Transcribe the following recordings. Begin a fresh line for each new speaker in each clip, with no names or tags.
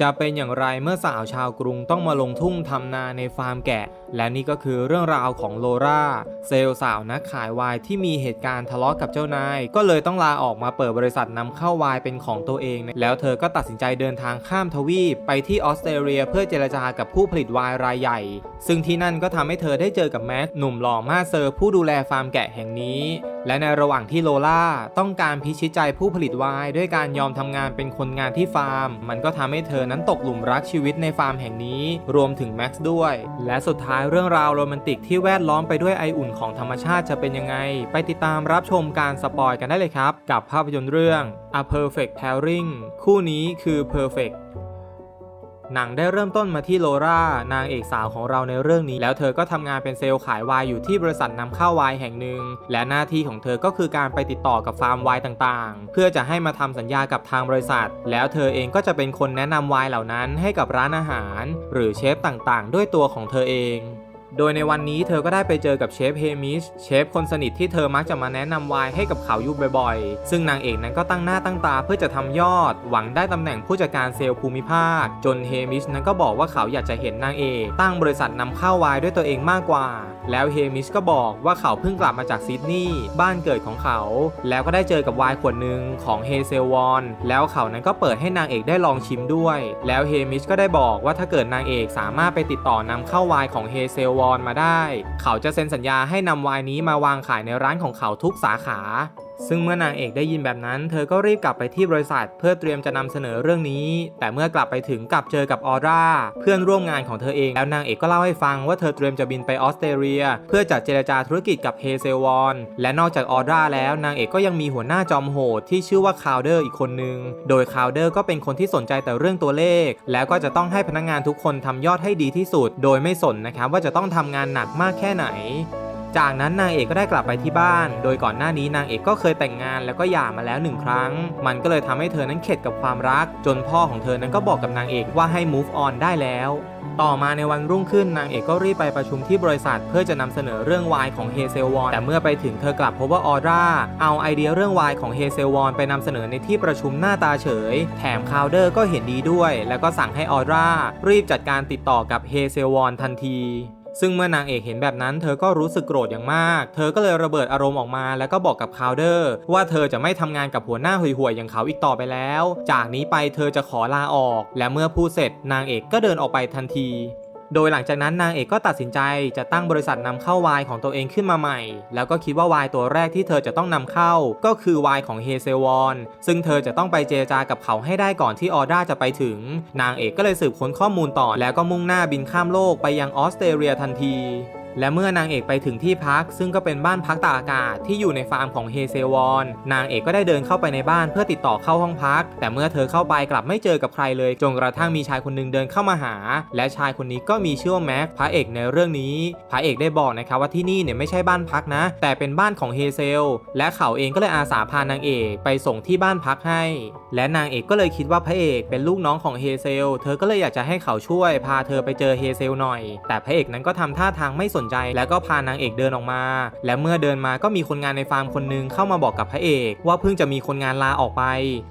จะเป็นอย่างไรเมื่อสาวชาวกรุงต้องมาลงทุ่งทำนาในฟาร์มแกะ และนี่ก็คือเรื่องราวของโลราเซลสาวนักขายวายที่มีเหตุการณ์ทะเลาะกับเจ้านาย ก็เลยต้องลาออกมาเปิดบริษัทนำเข้าวายเป็นของตัวเอง แล้วเธอก็ตัดสินใจเดินทางข้ามทวีปไปที่ออสเตรเลียเพื่อเจรจากับผู้ผลิตวายรายใหญ่ ซึ่งที่นั่นก็ทำให้เธอได้เจอกับแม็กหนุ่มหล่อมาเซอร์ผู้ดูแลฟาร์มแกะแห่งนี้ และในระหว่างที่โลล่าต้องการพิชิตใจผู้ผลิตวายด้วยการยอมทำงานเป็นคนงานที่ฟาร์ม มันก็ทำให้เธอนั้นตกหลุมรักชีวิตในฟาร์มแห่งนี้ รวมถึงแม็กซ์ด้วย และสุดท้ายเรื่องราวโรแมนติกที่แวดล้อมไปด้วยไออุ่นของธรรมชาติจะเป็นยังไง ไปติดตามรับชมการสปอยกันได้เลยครับ กับภาพยนตร์เรื่อง A Perfect Pairing คู่นี้คือ Perfect หนังได้เริ่มต้นมาที่โลรานางเอกสาวของเราในเรื่องนี้ แล้วเธอก็ทำงานเป็นเซลล์ขายวายอยู่ที่บริษัทนำเข้าวายแห่งหนึ่ง และหน้าที่ของเธอก็คือการไปติดต่อกับฟาร์มวายต่างๆ เพื่อจะให้มาทำสัญญากับทางบริษัท แล้วเธอเองก็จะเป็นคนแนะนำวายเหล่านั้นให้กับร้านอาหาร หรือเชฟต่างๆ ด้วยตัวของเธอเอง โดยในวันนี้เธอก็ได้ไปเจอกับเชฟเฮมิชเชฟคนสนิทที่เธอมักจะมาแนะนำวน์ให้กับเขาอยู่บ่อยๆ ซึ่งนางเอกนั้นก็ตั้งหน้าตั้งตาเพื่อจะทำยอด หวังได้ตำแหน่งผู้จัดการเซลล์ภูมิภาค จนเฮมิชนั้นก็บอกว่าเขาอยากจะเห็นนางเอกตั้งบริษัทนำเข้าวน์ด้วยตัวเองมากกว่า แล้วเฮมิชก็บอกว่าเขาเพิ่งกลับมาจากซิดนีย์บ้านเกิดของเขา แล้วก็ได้เจอกับวน์ขวดหนึ่งของเฮเซลวอนแล้วเขานั้นก็เปิดให้นางเอกได้ลองชิมด้วย แล้วเฮมิชก็ได้บอกว่าถ้าเกิดนางเอกสามารถไปติดต่อนำเข้าวน์ของเฮเซลวรมาได้ เขาจะเซ็นสัญญาให้นำไวน์นี้มาวางขายในร้านของเขาทุกสาขา ซึ่งเมื่อนางเอกได้ยินแบบนั้น เธอก็รีบกลับไปที่บริษัท เพื่อเตรียมจะนำเสนอเรื่องนี้ แต่เมื่อกลับไปถึงกลับเจอกับออร่าเพื่อนร่วมงานของเธอเอง แล้วนางเอกก็เล่าให้ฟังว่าเธอเตรียมจะบินไปออสเตรเลีย เพื่อจัดเจรจาธุรกิจกับเฮเซวอนและนอกจากออร่าแล้วนางเอกก็ยังมีหัวหน้าจอมโหดที่ชื่อว่าคาวเดอร์อีกคนนึง โดยคาวเดอร์ก็เป็นคนที่สนใจแต่เรื่องตัวเลข แล้วก็จะต้องให้พนักงานทุกคนทำยอดให้ดีที่สุด โดยไม่สนนะครับว่าจะต้องทำงานหนักมากแค่ไหน จากนั้นนางเอกก็ได้กลับไปที่บ้าน โดยก่อนหน้านี้นางเอกก็เคยแต่งงานแล้วก็หย่ามาแล้วหนึ่งครั้ง มันก็เลยทำให้เธอนั้นเข็ดกับความรัก จนพ่อของเธอนั้นก็บอกกับนางเอกว่าให้ move on ได้แล้ว ต่อมาในวันรุ่งขึ้นนางเอกก็รีบไปประชุมที่บริษัท เพื่อจะนำเสนอเรื่องวายของเฮเซลวอนแต่เมื่อไปถึงเธอกลับพบว่าออร่าเอาไอเดียเรื่องวายของเฮเซลวอนไปนำเสนอในที่ประชุมหน้าตาเฉย แถมคาวเดอร์ก็เห็นดีด้วย แล้วก็สั่งให้ออร่ารีบจัดการติดต่อกับเฮเซลวอนทันที ซึ่งเมื่อนางเอกเห็นแบบนั้นเธอก็รู้สึกโกรธอย่างมาก เธอก็เลยระเบิดอารมณ์ออกมา แล้วก็บอกกับคาวเดอร์ ว่าเธอจะไม่ทำงานกับหัวหน้าห่วยๆอย่างเขาอีกต่อไปแล้ว จากนี้ไปเธอจะขอลาออก และเมื่อพูดเสร็จนางเอกก็เดินออกไปทันที โดยหลังจากนั้นนางเอกก็ตัดสินใจจะตั้งบริษัทนำเข้าวายของตัวเองขึ้นมาใหม่ แล้วก็คิดว่าวายตัวแรกที่เธอจะต้องนำเข้า ก็คือวายของเฮเซวอนซึ่งเธอจะต้องไปเจรจากับเขาให้ได้ก่อนที่ออร่าจะไปถึง นางเอกก็เลยสืบค้นข้อมูลต่อ แล้วก็มุ่งหน้าบินข้ามโลกไปยังออสเตรเลียทันที และเมื่อนางเอกไปถึงที่พัก ซึ่งก็เป็นบ้านพักตากอากาศที่อยู่ในฟาร์มของเฮเซวอน นางเอกก็ได้เดินเข้าไปในบ้านเพื่อติดต่อเข้าห้องพัก แต่เมื่อเธอเข้าไปกลับไม่เจอกับใครเลยจนกระทั่งมีชายคนหนึงเดินเข้ามาหา และชายคนนี้ก็มีชื่อว่าแม็กพระเอกในเรื่องนี้ พระเอกได้บอกนะครับว่าที่นี่เนี่ยไม่ใช่บ้านพักนะ แต่เป็นบ้านของเฮเซลและเขาเองก็เลยอาสาพานางเอกไปส่งที่บ้านพักให้ และนางเอกก็เลยคิดว่าพระเอกเป็นลูกน้องของเฮเซลเธอก็เลยอยากจะให้เขาช่วยพาเธอไปเจอเฮเซลหน่อย แต่พระเอกนั้นก็ทำท่าทางไม่สนใจ แล้วก็พานางเอกเดินออกมา และเมื่อเดินมาก็มีคนงานในฟาร์มคนหนึงเข้ามาบอกกับพระเอก ว่าเพิ่งจะมีคนงานลาออกไป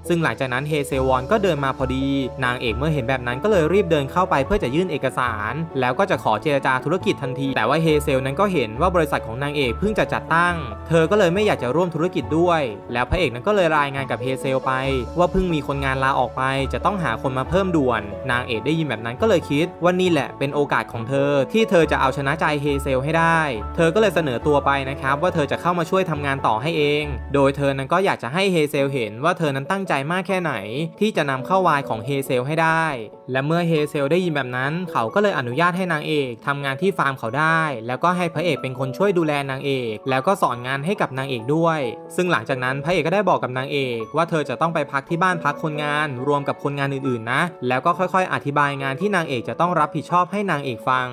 ซึ่งหลังจากนั้นเฮเซลวอนก็เดินมาพอดี นางเอกเมื่อเห็นแบบนั้นก็เลยรีบเดินเข้าไปเพื่อจะยื่นเอกสาร แล้วก็จะขอเจรจาธุรกิจทันที แต่ว่าเฮเซลนั้นก็เห็นว่าบริษัทของนางเอกเพิ่งจะจัดตั้ง เธอก็เลยไม่อยากจะร่วมธุรกิจด้วย แล้วพระเอกนั้นก็เลยรายงานกับเฮเซลไป ว่าเพิ่งมีคนงานลาออกไป จะต้องหาคนมาเพิ่มด่วน นางเอกได้ยินแบบนั้นก็เลยคิดว่านี่แหละเป็นโอกาสของเธอ ที่เธอจะเอาชนะใจเฮเซลให้ได้ เธอก็เลยเสนอตัวไปนะครับว่าเธอจะเข้ามาช่วยทำงานต่อให้เอง โดยเธอนั้นก็อยากจะให้เฮเซลเห็นว่าเธอนั้นตั้งใจมากแค่ไหน ที่จะนำเข้าวายของเฮเซลให้ได้ และเมื่อเฮเซลได้ยินแบบนั้น เขาก็เลยอนุญาตให้นางเอกทำงานที่ฟาร์มเขาได้ แล้วก็ให้พระเอกเป็นคนช่วยดูแลนางเอก แล้วก็สอนงานให้กับนางเอกด้วย ซึ่งหลังจากนั้นพระเอกก็ได้บอกกับนางเอกว่าเธอจะต้องไปพักที่บ้านพักคนงาน รวมกับคนงานอื่นๆนะ แล้วก็ค่อยๆ อธิบายงานที่นางเอกจะต้องรับผิดชอบให้นางเอกฟัง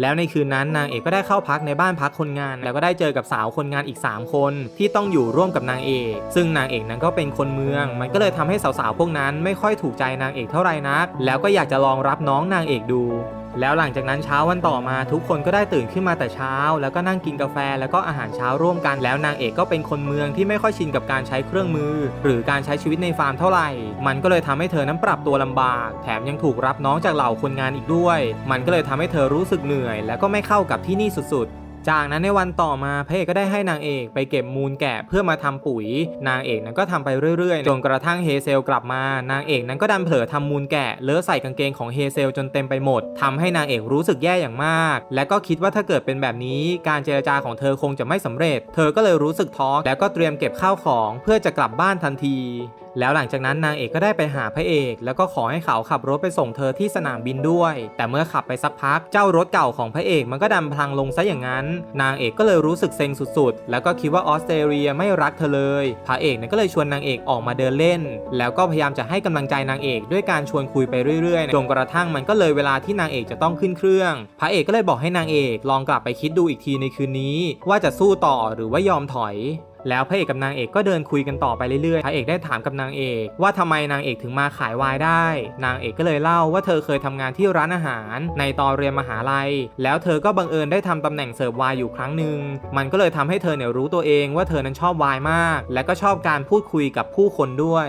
แล้วในคืนนั้นนางเอกก็ได้เข้าพักในบ้านพักคนงาน แล้วก็ได้เจอกับสาวคนงานอีก 3 คนที่ต้องอยู่ร่วมกับนางเอก ซึ่งนางเอกนั้นก็เป็นคนเมือง มันก็เลยทำให้สาวๆพวกนั้นไม่ค่อยถูกใจนางเอกเท่าไหร่นัก แล้วก็อยากจะลองรับน้องนางเอกดู แล้วหลังจากนั้นเช้าวันต่อมาทุกคนก็ได้ตื่นขึ้นมาแต่เช้า แล้วก็นั่งกินกาแฟแล้วก็อาหารเช้าร่วมกันแล้วนางเอกก็เป็นคนเมืองที่ไม่ค่อยชินกับการใช้เครื่องมือ หรือการใช้ชีวิตในฟาร์มเท่าไหร่ มันก็เลยทำให้เธอนั้นปรับตัวลำบาก แถมยังถูกรับน้องจากเหล่าคนงานอีกด้วย มันก็เลยทำให้เธอรู้สึกเหนื่อย แล้วก็ไม่เข้ากับที่นี่สุดๆ จากนั้นในวันต่อมาพระเอกก็ได้ให้นางเอกไปเก็บมูลแกะเพื่อมาทำปุ๋ย นางเอกนั้นก็ทำไปเรื่อยๆจนกระทั่งเฮเซลกลับมา นางเอกนั้นก็ดันเผลอทำมูลแกะเลอะใส่กางเกงของเฮเซลจนเต็มไปหมดทำให้นางเอกรู้สึกแย่อย่างมาก และก็คิดว่าถ้าเกิดเป็นแบบนี้ การเจรจาของเธอคงจะไม่สำเร็จ เธอก็เลยรู้สึกท้อแล้วก็เตรียมเก็บข้าวของ เพื่อจะกลับบ้านทันที แล้วหลังจากนั้นนางเอกก็ได้ไปหาพระเอก แล้วก็ขอให้เขาขับรถไปส่งเธอที่สนามบินด้วย แต่เมื่อขับไปสักพักเจ้ารถเก่าของพระเอกมันก็ดันพลังลงซะอย่างนั้น นางเอกก็เลยรู้สึกเซ็งสุดๆ แล้วก็คิดว่าออสเตรเลียไม่รักเธอเลย พระเอกเนี่ยก็เลยชวนนางเอกออกมาเดินเล่น แล้วก็พยายามจะให้กำลังใจนางเอกด้วยการชวนคุยไปเรื่อยๆจนกระทั่งมันก็เลยเวลาที่นางเอกจะต้องขึ้นเครื่อง พระเอกก็เลยบอกให้นางเอกลองกลับไปคิดดูอีกทีในคืนนี้ ว่าจะสู้ต่อหรือว่ายอมถอย แล้วพระเอกกับนางเอกก็เดินคุยกันต่อไปเรื่อยๆ พระเอกได้ถามกับนางเอก ว่าทำไมนางเอกถึงมาขายวายได้ นางเอกก็เลยเล่าว่าเธอเคยทำงานที่ร้านอาหาร ในตอนเรียนมหาลัย แล้วเธอก็บังเอิญได้ทำตำแหน่งเสิร์ฟวายอยู่ครั้งหนึ่ง มันก็เลยทำให้เธอเนี่ยรู้ตัวเองว่าเธอนั้นชอบวายมาก และก็ชอบการพูดคุยกับผู้คนด้วย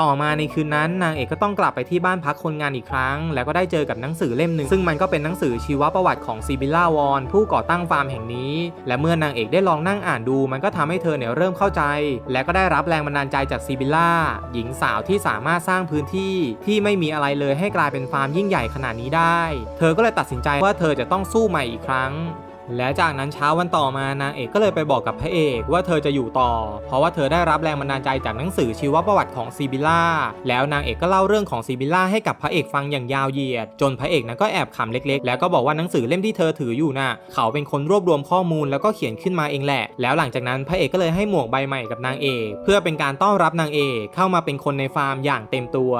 ต่อมาในคืนนั้นนางเอกก็ต้องกลับไปที่บ้านพักคนงานอีกครั้ง แล้วก็ได้เจอกับหนังสือเล่มหนึ่ง ซึ่งมันก็เป็นหนังสือชีวประวัติของซีบิลล่าวอนผู้ก่อตั้งฟาร์มแห่งนี้ และเมื่อนางเอกได้ลองนั่งอ่านดู มันก็ทำให้เธอเนี่ยเริ่มเข้าใจ และก็ได้รับแรงบันดาลใจจากซีบิลล่าหญิงสาวที่สามารถสร้างพื้นที่ที่ไม่มีอะไรเลยให้กลายเป็นฟาร์มยิ่งใหญ่ขนาดนี้ได้ เธอก็เลยตัดสินใจว่าเธอจะต้องสู้ใหม่อีกครั้ง และจากนั้นเช้าวันต่อมานางเอกก็เลยไปบอกกับพระเอกว่าเธอจะอยู่ต่อ เพราะว่าเธอได้รับแรงบันดาลใจจากหนังสือชีวประวัติของซีบิล่าแล้วนางเอกก็เล่าเรื่องของซีบิล่าให้กับพระเอกฟังอย่างยาวเหยียด จนพระเอกนั้นก็แอบขำเล็ก ๆ แล้วก็บอกว่าหนังสือเล่มที่เธอถืออยู่น่ะเขาเป็นคนรวบรวมข้อมูลแล้วก็เขียนขึ้นมาเองแหละ แล้วหลังจากนั้นพระเอกก็เลยให้หมวกใบใหม่กับนางเอก เพื่อเป็นการต้อนรับนางเอกเข้ามาเป็นคนในฟาร์มอย่างเต็มตัว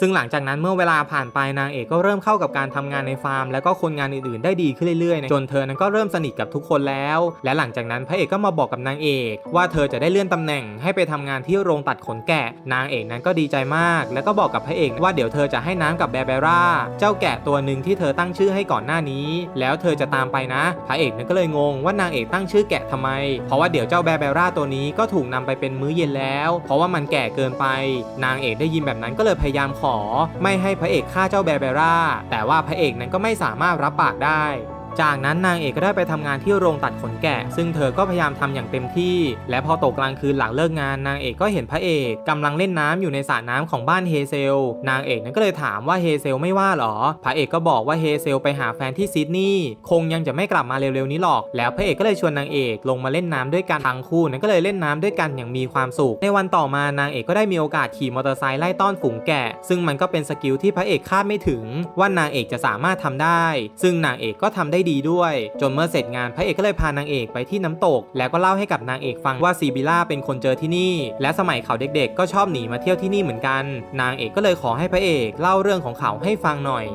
ซึ่งหลังจากนั้นเมื่อเวลาผ่านไปนางเอกก็เริ่มเข้ากับการทำงานในฟาร์ม แล้วก็คนงานอื่นๆได้ดีขึ้นเรื่อยๆ จนเธอนั้นก็เริ่มสนิทกับทุกคนแล้ว และหลังจากนั้นพระเอกก็มาบอกกับนางเอก ว่าเธอจะได้เลื่อนตำแหน่งให้ไปทำงานที่โรงตัดขนแกะ นางเอกนั้นก็ดีใจมาก แล้วก็บอกกับพระเอกว่าเดี๋ยวเธอจะให้น้ำกับแบร์เบร่าเจ้าแกะตัวหนึ่งที่เธอตั้งชื่อให้ก่อนหน้านี้ แล้วเธอจะตามไปนะ พระเอกนั้นก็เลยงงว่านางเอกตั้งชื่อแกะทำไม เพราะว่าเดี๋ยวเจ้าแบร์เบร่าตัวนี้ก็ถูกนำไปเป็นมื้อเย็นแล้ว เพราะว่ามันแก่เกินไป นางเอกได้ยินแบบนั้นก็เลยพยายามขขอ ไม่ให้พระเอกฆ่าเจ้าแบร์เบร่าแต่ว่าพระเอกนั้นก็ไม่สามารถรับปากได้ จากนั้นนางเอกก็ได้ไปทำงานที่โรงตัดขนแกะ ซึ่งเธอก็พยายามทำอย่างเต็มที่ และพอตกกลางคืนหลังเลิกงาน นางเอกก็เห็นพระเอกกำลังเล่นน้ำอยู่ในสระน้ำของบ้านเฮเซล นางเอกนั้นก็เลยถามว่าเฮเซลไม่ว่าหรอ พระเอกก็บอกว่าเฮเซลไปหาแฟนที่ซิดนีย์ คงยังจะไม่กลับมาเร็วๆนี้หรอก แล้วพระเอกก็เลยชวนนางเอกลงมาเล่นน้ำด้วยกันทั้งคู่นั้นก็เลยเล่นน้ำด้วยกันอย่างมีความสุข ในวันต่อมานางเอกก็ได้มีโอกาสขี่มอเตอร์ไซค์ไล่ต้อนฝูงแกะ ซึ่งมันก็เป็นสกิลที่พระเอกคาดไม่ถึง ว่านางเอกจะสามารถทำได้ ซึ่งนางเอกก็ทำได้ดีด้วย จนเมื่อเสร็จงานพระเอกก็เลยพานางเอกไปที่น้ำตก แล้วก็เล่าให้กับนางเอกฟังว่าซีบิล่าเป็นคนเจอที่นี่ และสมัยเขาเด็กๆ ก็ชอบหนีมาเที่ยวที่นี่เหมือนกัน นางเอกก็เลยขอให้พระเอกเล่าเรื่องของเขาให้ฟังหน่อย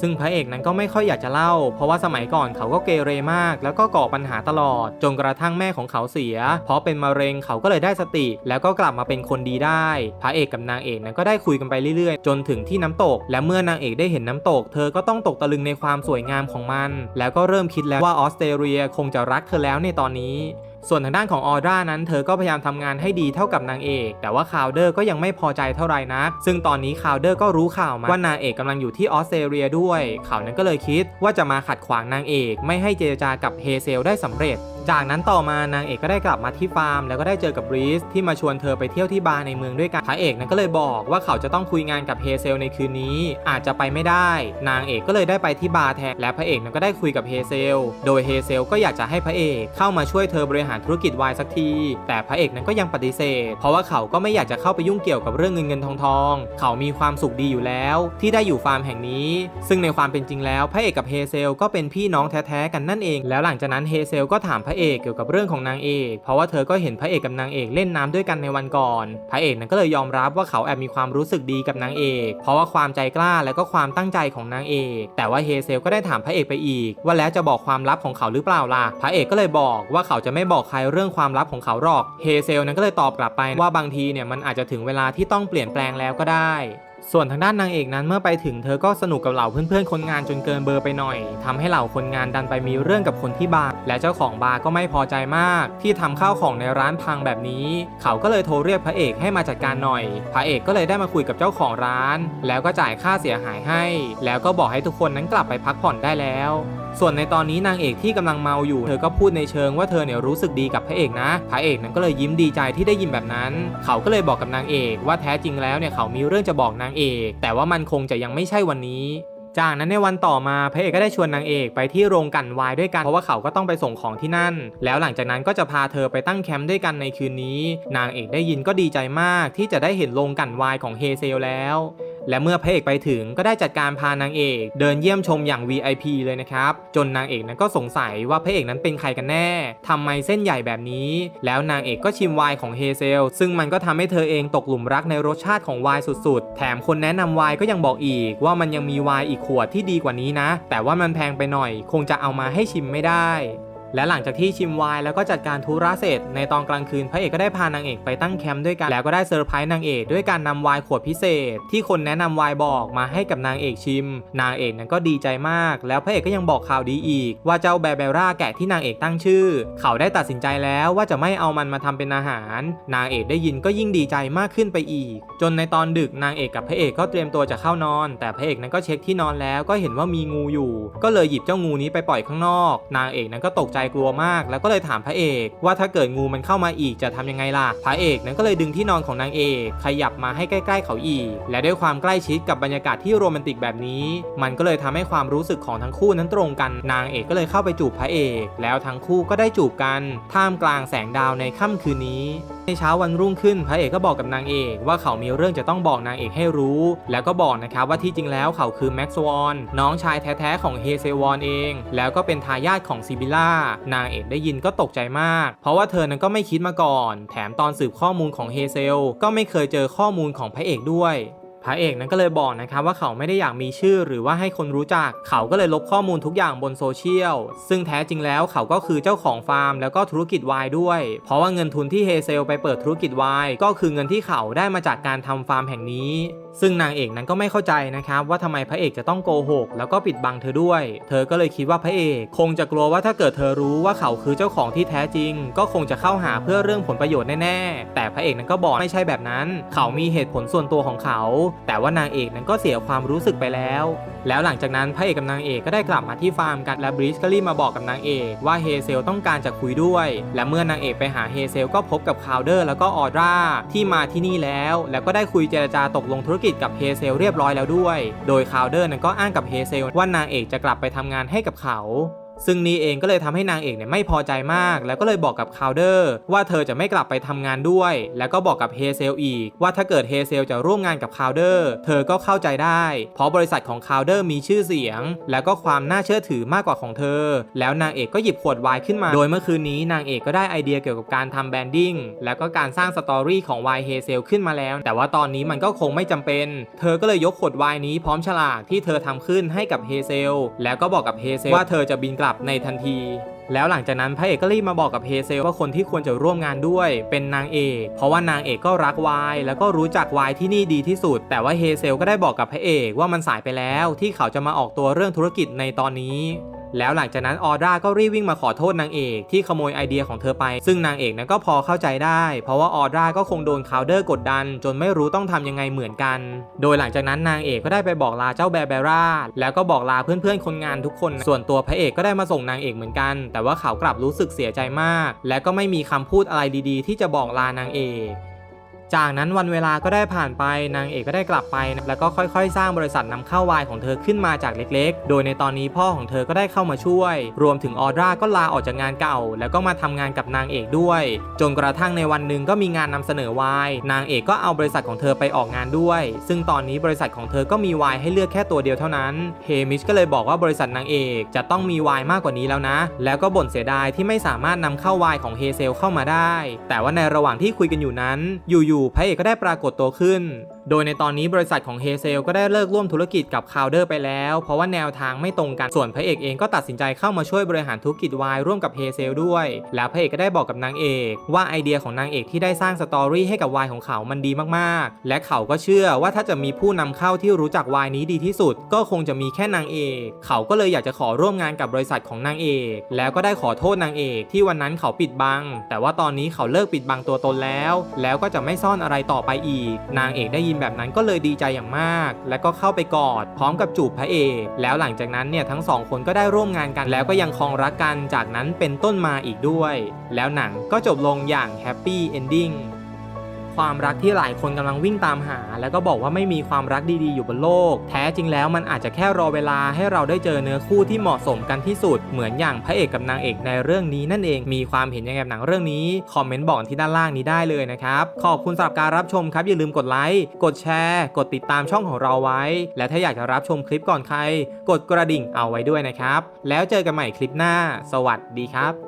ซึ่งพระเอกนั้นก็ไม่ค่อยอยากจะเล่า เพราะว่าสมัยก่อนเขาก็เกเรมาก แล้วก็ก่อปัญหาตลอด จนกระทั่งแม่ของเขาเสีย เพราะเป็นมะเร็งเขาก็เลยได้สติ แล้วก็กลับมาเป็นคนดีได้ พระเอกกับนางเอกนั้นก็ได้คุยกันไปเรื่อยๆ จนถึงที่น้ำตก และเมื่อนางเอกได้เห็นน้ำตก เธอก็ต้องตกตะลึงในความสวยงามของมัน แล้วก็เริ่มคิดแล้วว่าออสเตรเลียคงจะรักเธอแล้วในตอนนี้ ส่วนทางด้านของออร่านั้นเธอก็พยายามทำงานให้ดีเท่ากับนางเอก แต่ว่าคาวเดอร์ก็ยังไม่พอใจเท่าไหร่นัก ซึ่งตอนนี้คาวเดอร์ก็รู้ข่าวมาว่านางเอกกำลังอยู่ที่ออสเตรเลียด้วย เขานั้นก็เลยคิดว่าจะมาขัดขวางนางเอก ไม่ให้เจรจากับเฮเซลได้สำเร็จ จากนั้นต่อมานางเอกก็ได้กลับมาที่ฟาร์ม แล้วก็ได้เจอกับบรีสที่มาชวนเธอไปเที่ยวที่บาร์ในเมืองด้วยกันพระเอกนั้นก็เลยบอกว่าเขาจะต้องคุยงานกับเฮเซลในคืนนี้ อาจจะไปไม่ได้ นางเอกก็เลยได้ไปที่บาร์แทนและพระเอกนั้นก็ได้คุยกับเฮเซลโดยเฮเซลก็อยากจะให้พระเอกเข้ามาช่วยเธอบริหารธุรกิจวายสักที แต่พระเอกนั้นก็ยังปฏิเสธ เพราะว่าเขาก็ไม่อยากจะเข้าไปยุ่งเกี่ยวกับเรื่องเงินเงินทองทอง เขามีความสุขดีอยู่แล้ว ที่ได้อยู่ฟาร์มแห่งนี้ ซึ่งในความเป็นจริงแล้วพระเอกกับเฮเซลก็เป็นพี่น้องแท้ๆกันนั่นเอง แล้วหลังจากนั้นเฮเซลก็ถามพระเอกเกี่ยวกับเรื่องของนางเอก เพราะว่าเธอก็เห็นพระเอกกับนางเอกเล่นน้ำด้วยกันในวันก่อน พระเอกนั้นก็เลยยอมรับว่าเขาแอบมีความรู้สึกดีกับนางเอก เพราะว่าความใจกล้าและก็ความตั้งใจของนางเอก แต่ว่าเฮเซลก็ได้ถามพระเอกไปอีก ว่าแล้วจะบอกความลับของเขาหรือเปล่าล่ะ พระเอกก็เลยบอกว่าเขาจะไม่บอกใครเรื่องความลับของเขาหรอก เฮเซลนั้นก็เลยตอบกลับไปว่าบางทีเนี่ยมันอาจจะถึงเวลาที่ต้องเปลี่ยนแปลงแล้วก็ได้ ส่วนทางด้านนางเอกนั้นเมื่อไปถึงเธอก็สนุกกับเหล่าเพื่อนๆคนงานจนเกินเบอร์ไปหน่อยทำให้เหล่าคนงานดันไปมีเรื่องกับคนที่บาร์และเจ้าของบาร์ก็ไม่พอใจมาก ที่ทำข้าวของในร้านพังแบบนี้ เขาก็เลยโทรเรียกพระเอกให้มาจัดการหน่อย พระเอกก็เลยได้มาคุยกับเจ้าของร้าน แล้วก็จ่ายค่าเสียหายให้ แล้วก็บอกให้ทุกคนนั้นกลับไปพักผ่อนได้แล้ว ส่วนในตอนนี้นางเอกที่กำลังเมาอยู่ เธอก็พูดในเชิงว่าเธอเนี่ยรู้สึกดีกับพระเอกนะ พระเอกนั้นก็เลยยิ้มดีใจที่ได้ยินแบบนั้น เขาก็เลยบอกกับนางเอกว่าแท้จริงแล้วเนี่ยเขามีเรื่องจะบอกนางเอก แต่ว่ามันคงจะยังไม่ใช่วันนี้จากนั้นในวันต่อมาพระเอกก็ได้ชวนนางเอกไปที่โรงกั่นไวน์ด้วยกัน เพราะว่าเขาก็ต้องไปส่งของที่นั่น แล้วหลังจากนั้นก็จะพาเธอไปตั้งแคมป์ด้วยกันในคืนนี้ นางเอกได้ยินก็ดีใจมากที่จะได้เห็นโรงกั่นไวน์ของเฮเซลแล้ว และเมื่อพระเอกไปถึงก็ได้จัดการพานางเอก เดินเยี่ยมชมอย่าง VIP เลยนะครับ จนนางเอกนั้นก็สงสัยว่าพระเอกนั้นเป็นใครกันแน่ทำไมเส้นใหญ่แบบนี้ แล้วนางเอกก็ชิมไวน์ของเฮเซลซึ่งมันก็ทำให้เธอเองตกหลุมรักในรสชาติของไวน์สุดๆ แถมคนแนะนำไวน์ก็ยังบอกอีก ว่ามันยังมีไวน์อีกขวดที่ดีกว่านี้นะ แต่ว่ามันแพงไปหน่อย คงจะเอามาให้ชิมไม่ได้ และหลังจากที่ชิมวน์แล้วก็จัดการธุระเสร็จ ในตอนกลางคืนพระเอกก็ได้พานางเอกไปตั้งแคมป์ด้วยกันแล้วก็ได้เซอร์ไพรส์นางเอกด้วยการนำไวน์ขวดพิเศษ ที่คนแนะนำไวน์บอกมาให้กับนางเอกชิม นางเอกนั้นก็ดีใจมาก แล้วพระเอกก็ยังบอกข่าวดีอีก ว่าเจ้าแบร์เบร่าแกะที่นางเอกตั้งชื่อ เขาได้ตัดสินใจแล้วว่าจะไม่เอามันมาทำเป็นอาหาร นางเอกได้ยินก็ยิ่งดีใจมากขึ้นไปอีก จนในตอนดึกนางเอกกับพระเอกก็เตรียมตัวจะเข้านอน แต่พระเอกนั้นก็เช็คที่นอนแล้วก็เห็นว่ามีงูอยู่ ก็เลยหยิบเจ้างูนี้ไปปล่อยข้างนอก นางเอกนั้นก็ตกใจกลัวมาก แล้วก็เลยถามพระเอก ว่าถ้าเกิดงูมันเข้ามาอีกจะทำยังไงล่ะ พระเอกนั้นก็เลยดึงที่นอนของนางเอก ขยับมาให้ใกล้ๆเขาอีก และด้วยความใกล้ชิดกับบรรยากาศที่โรแมนติกแบบนี้ มันก็เลยทำให้ความรู้สึกของทั้งคู่นั้นตรงกัน นางเอกก็เลยเข้าไปจูบพระเอก แล้วทั้งคู่ก็ได้จูบกัน ท่ามกลางแสงดาวในค่ำคืนนี้ ในเช้าวันรุ่งขึ้นพระเอกก็บอกกับนางเอกว่าเขามีเรื่องจะต้องบอกนางเอกให้รู้ แล้วก็บอกนะครับว่าที่จริงแล้วเขาคือแม็กซ์วอนน้องชายแท้ๆของเฮเซวอนเอง แล้วก็เป็นทายาทของซิบิล่านางเอกได้ยินก็ตกใจมาก เพราะว่าเธอนั้นก็ไม่คิดมาก่อน แถมตอนสืบข้อมูลของเฮเซลก็ไม่เคยเจอข้อมูลของพระเอกด้วย พระเอกนั้นก็เลยบอกนะครับว่าเขาไม่ได้อยากมีชื่อหรือว่าให้คนรู้จัก เขาก็เลยลบข้อมูลทุกอย่างบนโซเชียล ซึ่งแท้จริงแล้วเขาก็คือเจ้าของฟาร์มแล้วก็ธุรกิจวายด้วย เพราะว่าเงินทุนที่เฮเซลไปเปิดธุรกิจวายก็คือเงินที่เขาได้มาจากการทำฟาร์มแห่งนี้ ซึ่งนางเอกนั้นก็ไม่เข้าใจนะครับว่าทำไมพระเอกจะต้องโกหก แล้วก็ปิดบังเธอด้วย เธอก็เลยคิดว่าพระเอก คงจะกลัวว่าถ้าเกิดเธอรู้ว่าเขาคือเจ้าของที่แท้จริง ก็คงจะเข้าหาเพื่อเรื่องผลประโยชน์แน่ๆ แต่พระเอกนั้นก็บอกไม่ใช่แบบนั้น เขามีเหตุผลส่วนตัวของเขา แต่ว่านางเอกนั้นก็เสียความรู้สึกไปแล้ว แล้วหลังจากนั้นพระเอกกับนางเอกก็ได้กลับมาที่ฟาร์มกันและบริสก็รีบมาบอกกับนางเอกว่าเฮเซลต้องการจะคุยด้วย และเมื่อนางเอกไปหาเฮเซลก็พบกับคาวเดอร์แล้วก็ออดราที่มาที่นี่แล้ว แล้วก็ได้คุยเจรจาตกลงธุรกิจกับเฮเซลเรียบร้อยแล้วด้วย โดยคาวเดอร์นั้นก็อ้างกับเฮเซลว่านางเอกจะกลับไปทำงานให้กับเขา ซึ่งนี่เองก็เลยทำให้นางเอกเนี่ยไม่พอใจมาก แล้วก็เลยบอกกับคาวเดอร์ว่าเธอจะไม่กลับไปทำงานด้วย แล้วก็บอกกับเฮเซลอีก ว่าถ้าเกิดเฮเซลจะร่วมงานกับคาวเดอร์เธอก็เข้าใจได้ เพราะบริษัทของคาวเดอร์มีชื่อเสียง แล้วก็ความน่าเชื่อถือมากกว่าของเธอ แล้วนางเอกก็หยิบขวดไวน์ขึ้นมา โดยเมื่อคืนนี้นางเอกก็ได้ไอเดียเกี่ยวกับการทำแบรนดิ้งแล้วก็การสร้างสตอรี่ของไวน์เฮเซลขึ้นมาแล้ว แต่ว่าตอนนี้มันก็คงไม่จำเป็น เธอก็เลยยกขวดไวน์นี้พร้อมฉลากที่เธอทำขึ้นให้กับเฮเซลแล้วก็บอกกับเฮเซลว่าเธอจะบินกลับในทันที แล้วหลังจากนั้นพระเอกก็รีบมาบอกกับเฮเซลว่าคนที่ควรจะร่วมงานด้วย เป็นนางเอก เพราะว่านางเอกก็รักวายแล้วก็รู้จักวายที่นี่ดีที่สุด แต่ว่าเฮเซลก็ได้บอกกับพระเอกว่ามันสายไปแล้ว ที่เขาจะมาออกตัวเรื่องธุรกิจในตอนนี้ แล้วหลังจากนั้นออร่าก็รีบวิ่งมาขอโทษนางเอกที่ขโมยไอเดียของเธอไป ซึ่งนางเอกนั้นก็พอเข้าใจได้ เพราะว่าออร่าก็คงโดนคาวเดอร์กดดัน จนไม่รู้ต้องทำยังไงเหมือนกัน โดยหลังจากนั้นนางเอกก็ได้ไปบอกลาเจ้าแบร์เบร่าแล้วก็บอกลาเพื่อนๆคนงานทุกคน ส่วนตัวพระเอกก็ได้มาส่งนางเอกเหมือนกัน แต่ว่าเขากลับรู้สึกเสียใจมาก และก็ไม่มีคำพูดอะไรดีๆ ที่จะบอกลานางเอก จากนั้นวันเวลาก็ได้ผ่านไปนางเอกก็ได้กลับไป แล้วก็ค่อยๆ สร้างบริษัทนำเข้าวายของเธอขึ้นมาจากเล็กๆ โดยในตอนนี้พ่อของเธอก็ได้เข้ามาช่วย รวมถึงออดราก็ลาออกจากงานเก่า แล้วก็มาทำงานกับนางเอกด้วย จนกระทั่งในวันหนึ่งก็มีงานนำเสนอวายนางเอกก็เอาบริษัทของเธอไปออกงานด้วย ซึ่งตอนนี้บริษัทของเธอก็มีวายให้เลือกแค่ตัวเดียวเท่านั้นเฮมิชก็เลยบอกว่าบริษัทนางเอกจะต้องมีวายมากกว่านี้แล้วนะ แล้วก็บ่นเสียดายที่ไม่สามารถนำเข้าวายของเฮเซลเข้ามาได้ แต่ว่าในระหว่างที่คุยกันอยู่นั้นอยู่ๆพระเอกก็ได้ปรากฏตัวขึ้น โดยในตอนนี้บริษัทของเฮเซลก็ได้เลิกร่วมธุรกิจกับคาวเดอร์ไปแล้ว เพราะว่าแนวทางไม่ตรงกันส่วนพระเอกเองก็ตัดสินใจเข้ามาช่วยบริหารธุรกิจวายร่วมกับเฮเซลด้วย แล้วพระเอกก็ได้บอกกับนางเอก ว่าไอเดียของนางเอกที่ได้สร้างสตอรี่ให้กับวายของเขามันดีมากๆ และเขาก็เชื่อว่าถ้าจะมีผู้นำเข้าที่รู้จักวายนี้ดีที่สุด ก็คงจะมีแค่นางเอก เขาก็เลยอยากจะขอร่วมงานกับบริษัทของนางเอก แล้วก็ได้ขอโทษนางเอกที่วันนั้นเขาปิดบัง แต่ว่าตอนนี้เขาเลิกปิดบังตัวตนแล้ว แล้วก็จะไม่ซ่อนอะไรต่อไปอีก นางเอกได้ยินแบบนั้นก็เลยดีใจอย่างมาก และก็เข้าไปกอด พร้อมกับจูบพระเอก แล้วหลังจากนั้นเนี่ยทั้งสองคนก็ได้ร่วมงานกันแล้วก็ยังคองรักกันจากนั้นเป็นต้นมาอีกด้วย แล้วหนังก็จบลงอย่างแฮปปี้เอนดิ้ง ความรักที่หลายคนกำลังวิ่งตามหา แล้วก็บอกว่าไม่มีความรักดีๆ อยู่บนโลก แท้จริงแล้วมันอาจจะแค่รอเวลาให้เราได้เจอเนื้อคู่ที่เหมาะสมกันที่สุด เหมือนอย่างพระเอกกับนางเอกในเรื่องนี้นั่นเอง มีความเห็นยังไงกับหนังเรื่องนี้ คอมเมนต์บอกที่ด้านล่างนี้ได้เลยนะครับ ขอบคุณสำหรับการรับชมครับ อย่าลืมกดไลค์ กดแชร์ กดติดตามช่องของเราไว้ และถ้าอยากจะรับชมคลิปก่อนใคร กดกระดิ่งเอาไว้ด้วยนะครับ แล้วเจอกันใหม่คลิปหน้า สวัสดีครับ